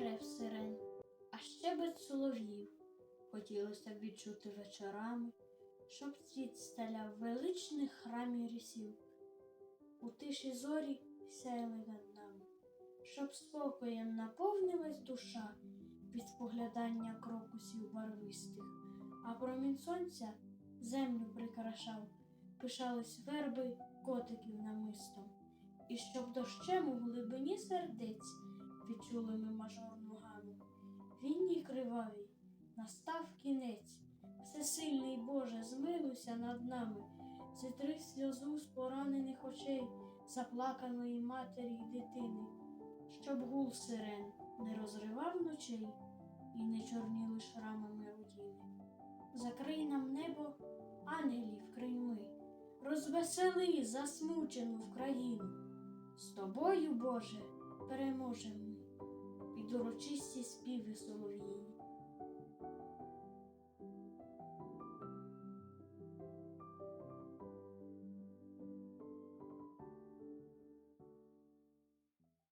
не рев сирен, а щебет солов'їв. Хотілося б відчути вечорами, щоб світ стеляв величних храмів рісів. У тиші зорі сяяли над нами, щоб спокоєм наповнилась душа від споглядання крокусів барвистих, а промінь сонця землю прикрашав, пишались верби котиків намистом, і щоб дощем у глибині сердець відчули ми мажорну гаму. Війні кривавій настав кінець, всесильний Боже, змилуйся над нами, зітри сльозу з поранених очей, заплаканої матері й дитини, щоб гул сирен не розривав ночей і не чорніли шрамами руїни. Закрий нам небо, ангелів крильми, розвесели засмучену в країну. З тобою, Боже, переможемо дорочисті співи солов'їні.